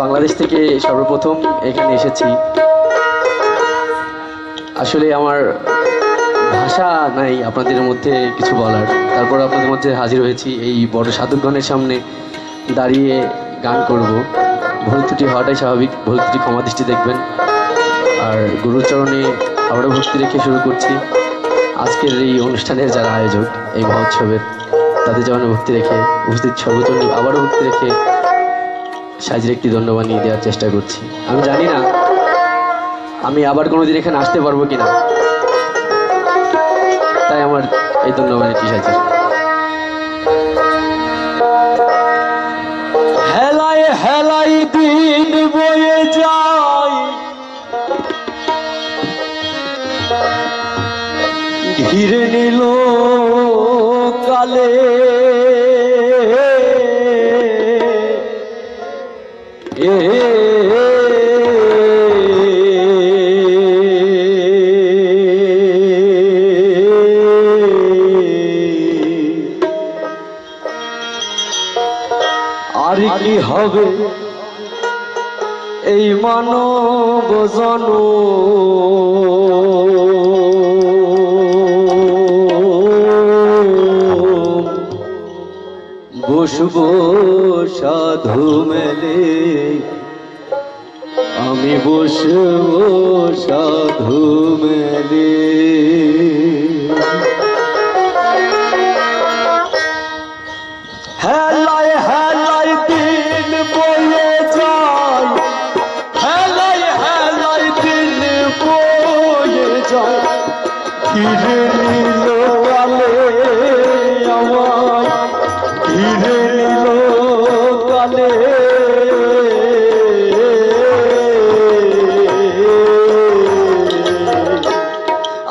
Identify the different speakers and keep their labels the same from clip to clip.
Speaker 1: বাংলাদেশ থেকে সর্বপ্রথম এখানে এসেছি। আসলে আমার ভাষা নাই আপনাদের মধ্যে কিছু বলার। তারপর আপনাদের মধ্যে হাজির হয়েছি এই বড় সাধুগণের সামনে দাঁড়িয়ে গান করব। ভুল ত্রুটি হওয়াটাই স্বাভাবিক, ভুল ত্রুটি ক্ষমা দৃষ্টি দেখবেন। আর গুরুচরণে আবারও ভক্তি রেখে শুরু করছি। আজকের এই অনুষ্ঠানের যারা আয়োজক এই মহোৎসবের, তাদের যেমন ভক্তি রেখে, উপস্থিত সর্বজন আবারও ভক্তি রেখে সাজির একটি দণ্ডবাণী দেওয়ার চেষ্টা করছি। আমি জানি না আমি আবার কোনোদিন এখানে আসতে পারব কিনা। তাই আমার এই দণ্ডবাণীটি সাজির।
Speaker 2: হেলায় দিন বয়ে যায়। ঘিরে নিল কালে। আর কি হবে? এই মানব জন বসব সাধু মেলে। আমি বসব সাধু মেলে। হেলায় হেলায়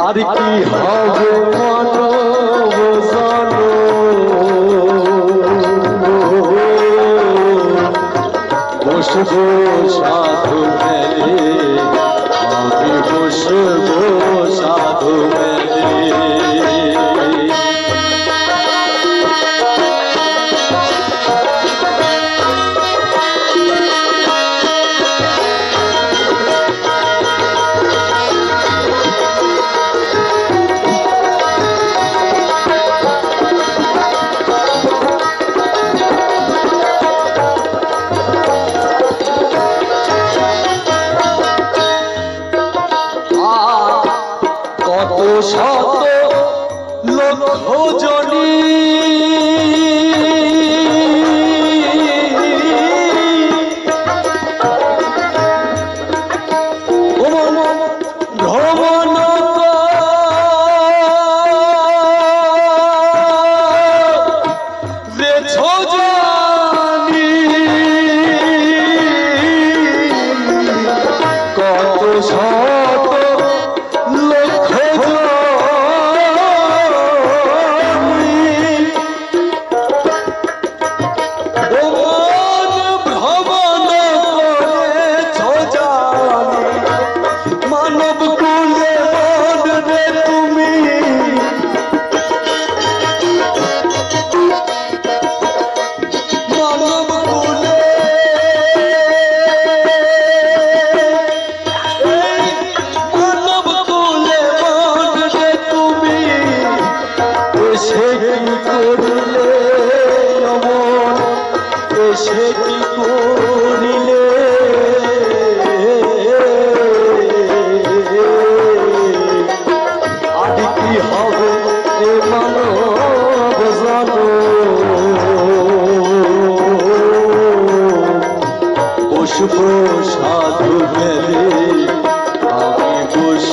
Speaker 2: আর কি হবে লক্ষ জনী।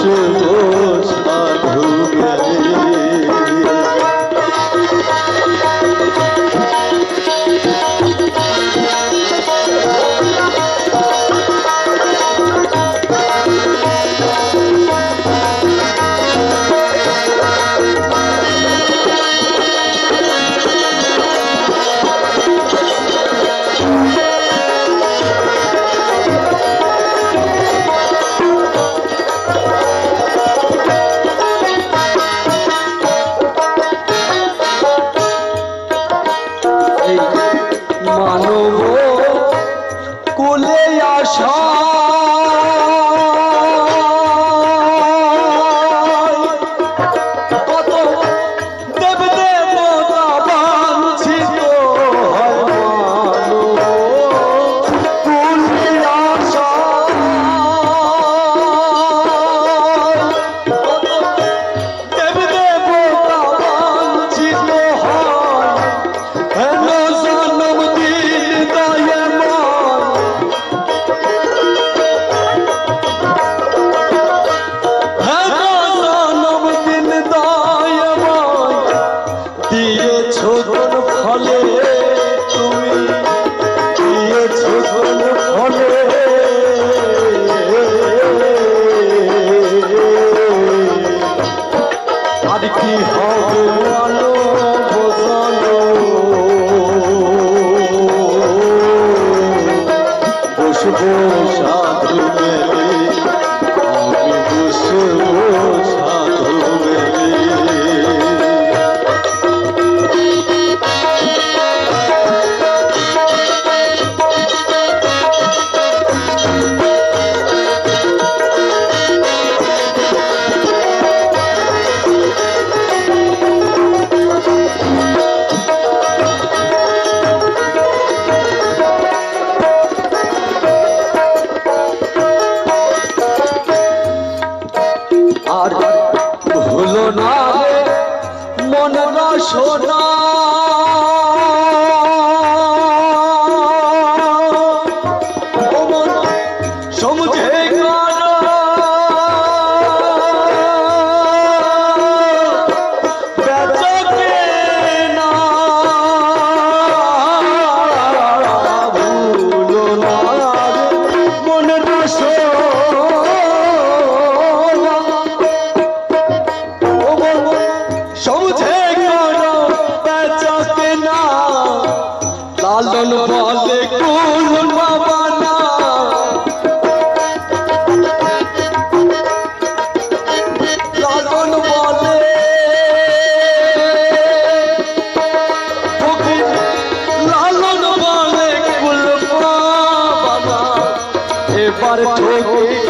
Speaker 2: বসব মন রসনা লালন বলে কোন বাবা না লালন বলে লালন বলে কুল বাবা এবার ঠকে